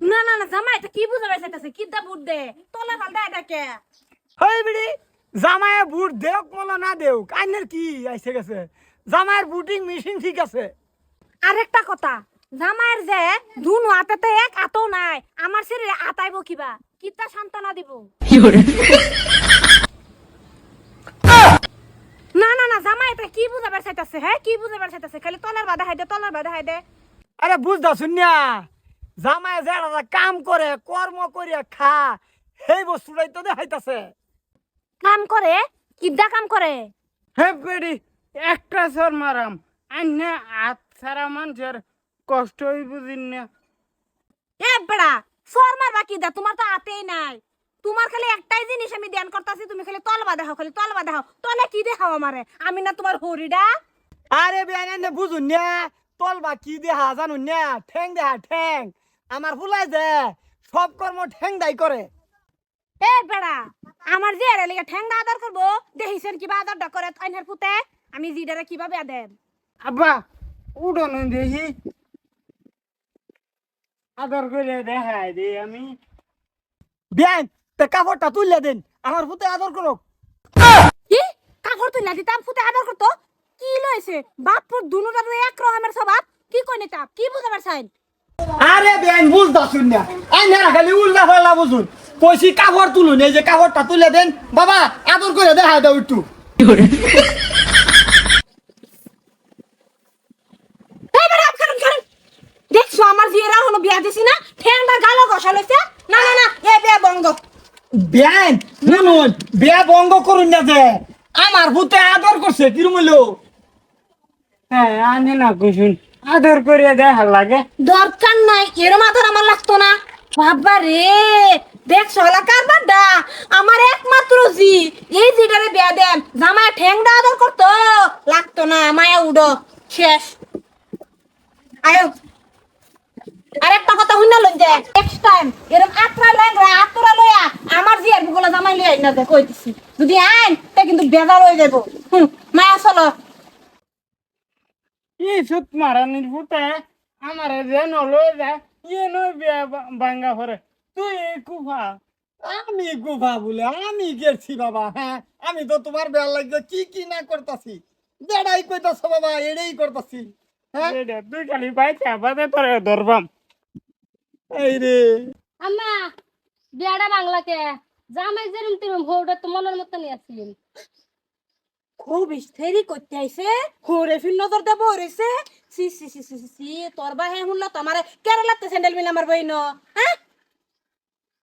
না না না জামাই এটা কি বুঝাবে চাইতেছে? কি দা বুট দে? তলে ফাল দে এটাকে। হই বিড়ি জামাইয়ে বুট দেওক মলা না দেওক আইনের কি আইসে গেছে? জামাইয়ের বুটিং মেশিন ঠিক আছে। আরেকটা কথা জামাইয়ের যে দুনো হাতেতে এক আতো নাই আমার শরীরে আতাইব কিবা? কিতা সান্ত্বনা দিব? না না না জামাই এটা কি বুঝাবার চাইতেছে হ্যাঁ? কি বুঝাবার চাইতেছে খালি তলের বাধা হাই দে তলের বাধা হাই দে আরে বুঝদা শুনিয়া জামাই যে কাম করে কর্ম করিয়া খা সেই বস্তুটাই তো দেখাইতাছে। কাম করে? কিদ্দা কাম করে? হে বেড়ি একটা সর মারাম আন্যা হাত ছাড়া মানুষের কষ্টই বুঝিন না। এ বেড়া সর মারবা কি দা তোমার তো আতেই নাই। তোমার খালি একটাই জিনিস আমি ধ্যান করতেছি তুমি খালি তলবা হও খালি তলবা হও তলে কি দেখাও আমারে? আমি না তোমার হরিডা। আরে বেআইন এনে বুঝুন না তল বা কি দেহা জানুন না ঠ্যাং দেহা ঠ্যাং। আমার ফুলাই দে সব কর্ম ঠ্যাং দাই করে। এ বেড়া আমার যে এর লিগে ঠ্যাংদা আদর করব দেখিছেন কিবা আদরটা করে আইনার পুতে? আমি জিডারে কীভাবে আদেন আব্বা উঠোন দেখি। আদর করে দেখাই দে আমি। বেআইন তে কাপড়টা তুললে দিন আমার ফুতে আদর করো কি? কাপড় তুই দিতাম পুতে আদর করতো? কি লইছে বাপুর দুনুটার এক রকমের স্বভাব? কি কই নিতা কি বুঝাবার চাইন? আরে বেআইন বুঝদা শুন না। আইন না খালি উল্টা ফেলা বুঝুন। কইছি কাপড় তুলুন এই যে কাপড়টা তুলে দেন। বাবা আদর করে দেখাই দাও একটু। দেখছ আমার জিয়েরা হলো বিয়া দিছি না ঠ্যাংটা গালো ঘষা লইছে না না না এ বিয়া বঙ্গ বেআইন শুনুন বিয়া বঙ্গ করুন না যে। আমার ফুতে আদর করছে হ্যাঁ আনে না কুসুন আদর করে দেখা লাগে। দরকার নাই এরম আদর আমার লাগতো না। বাবা রে দেখছ হলা কারবারটা আমার একমাত্র জি। এই জিটারে বিয়া দেন জামায় ঠ্যাংটা আদর করতো। লাগতো না মায়া উডো শেষ। আয়ো। আরেকটা কথা আমার যদি আইন তুই আমি গুফা বলে আমি গেছি বাবা হ্যাঁ আমি তো তোমার বেলা লাগবে কি কি না করতাছি। বেড়াই কইতাছ বাবা, এড়েই করতাছি হ্যাঁ। তুই খালি পাইছে আবাদে ধরবাম। এই রে। আম্মা বিয়াটা বাংলাকে জামাই যেরম তেরম হৌটা তো মনের মতনই আসছিলেন খুব ইস্তেরি করতে আইছে। হোরে ফির নজর দেব হইছে সি। সি সি সি সি, তোর বা হে হুনলা তোমারে কেরালাতে স্যান্ডেল মিলা মারবই ন হ্যাঁ?